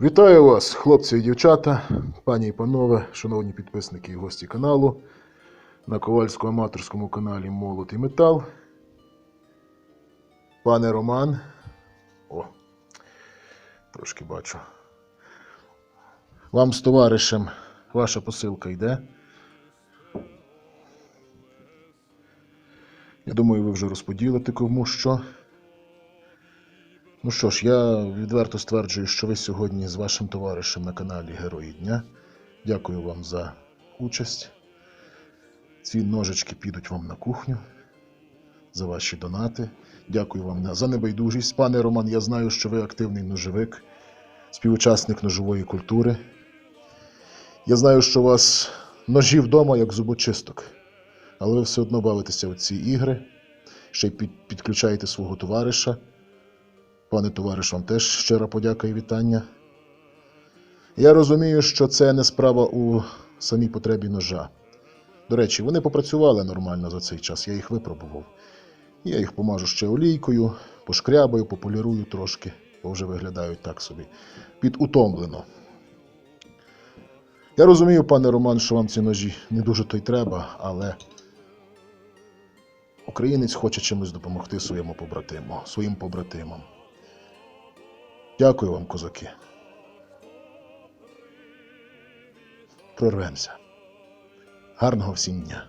Вітаю вас, хлопці і дівчата, пані і панове, шановні підписники і гості каналу на ковальському аматорському каналі Молот і Метал. Пане Роман. О, трошки бачу. Вам з товаришем ваша посилка йде. Я думаю, ви вже розподілите кому що. Ну що ж, я відверто стверджую, що ви сьогодні з вашим товаришем на каналі Герої Дня. Дякую вам за участь. Ці ножички підуть вам на кухню за ваші донати. Дякую вам за небайдужість. Пане Роман, я знаю, що ви активний ножовик, співучасник ножової культури. Я знаю, що у вас ножі вдома, як зубочисток, але ви все одно бавитеся у ці ігри, ще й підключаєте свого товариша. Пане товариш, вам теж щира подяка і вітання. Я розумію, що це не справа у самій потребі ножа. До речі, вони попрацювали нормально за цей час, я їх випробував. Я їх помажу ще олійкою, пошкрябаю, пополірую трошки, бо вже виглядають так собі. Підутомлено. Я розумію, пане Роман, що вам ці ножі не дуже то й треба, але українець хоче чимось допомогти своєму побратиму, своїм побратимам. Дякую вам, козаки. Прорвемося. Гарного всім дня.